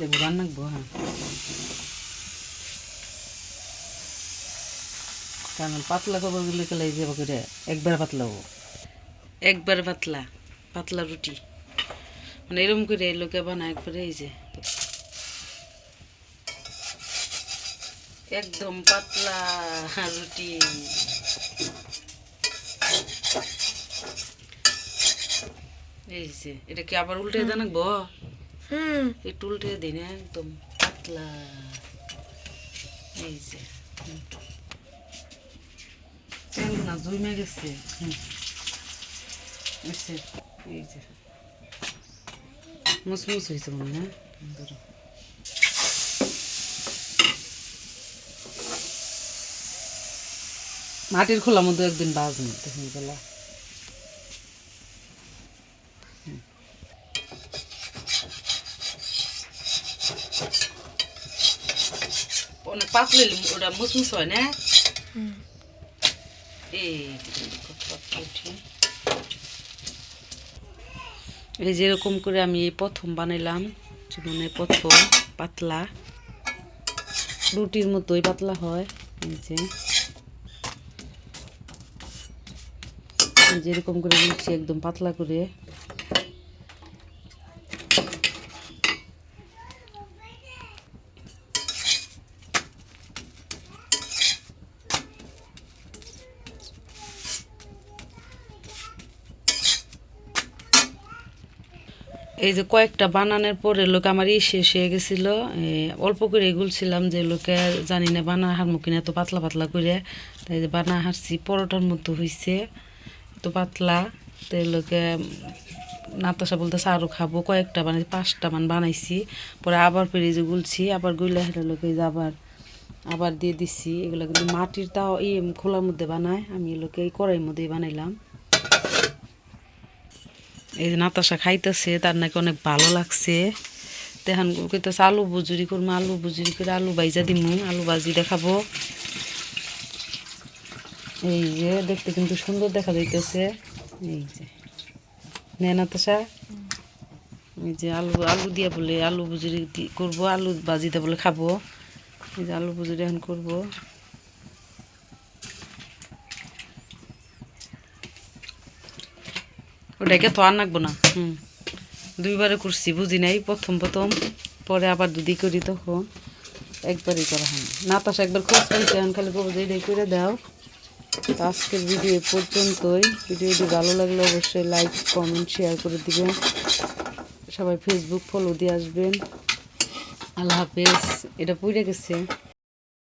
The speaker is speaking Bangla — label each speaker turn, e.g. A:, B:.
A: দেবো রান্নাকবো হ্যাঁ। কারণ পাতলা খবরগুলো কেলে যাব করে একবার পাতলা হব। একবার পাতলা পাতলা রুটি। মানে এরকম করে লোকে বানায় একবারে এই যে। একদম পাতলা রুটি। এই যে এটা কি আবার উল্টে জানাকবো
B: হুম।
A: একটু উল্টে দিই না একদম পাতলা। এই যে না, জমে গেছে। এই যে মুসমুস হয়েছে মনে হয় মাটির খোলা মধ্যে একদিন বাজনি দেখুন বেলা। অনেক পাতলে ওটা মুসমুস হয় না এই যেরকম করে আমি এই প্রথম বানাইলাম জীবনে প্রথম পাতলা রুটির মতোই পাতলা হয় যে যেরকম করে দিচ্ছি একদম পাতলা করে এই যে কয়েকটা বানানোর পরে লোক আমার ই শেষ হয়ে গেছিল। অল্প করে এগুলছিলাম যে লোকে জানি না বানা হারমু কিনা, এত পাতলা পাতলা করে তাই যে বানা হারছি, পরোটার মতো হয়েছে তো পাতলা। তো লোকে নাতাশা বলতেছে আরও খাব, কয়েকটা বানাইছি পাঁচটা মান বানাইছি। পরে আবার পেরে যে গুলছি, আবার গুলে হেঁটে লোকে আবার আবার দিয়ে দিছি। এগুলো কিন্তু মাটির তাও এই খোলার মধ্যে বানায়, আমি এগুলোকে এই কড়াইয়ের মধ্যেই বানাইলাম। এই যে নাতাশা খাইতেছে, তার নাকি অনেক ভালো লাগছে। দেখান কইতেছে, আলু বুজুরি করব আলু বুজুরি করে আলু ভাইজা দিমু, আলু ভাজি দেখাবো। এই যে, দেখতে কিন্তু সুন্দর দেখা যাইতেছে। এই যে, নে নাতাশা। এই যে, আলু আলু দিয়া বলে আলু বুজুরি করব, আলু ভাজি ভাজিতে বলে খাব। এই যে, আলু বুজুরি এখন করব। ওটাকে তো আর নাকবো না। হুম। দুইবারে করছি, বুঝি নাই, প্রথম প্রথম, পরে আবার দুদি করি তখন। একবারই করা হয় নাতাশা একবার খোঁজ পাইছে, এখন খালি করব যে এটাই করে দাও। আজকের ভিডিও পর্যন্তই। ভিডিওটি ভালো লাগলে অবশ্যই লাইক কমেন্ট শেয়ার করে দিবেন। সবাই ফেসবুক ফলো দিয়ে আসবেন। আল্লাহ হাফেজ। এটা পড়ে গেছে।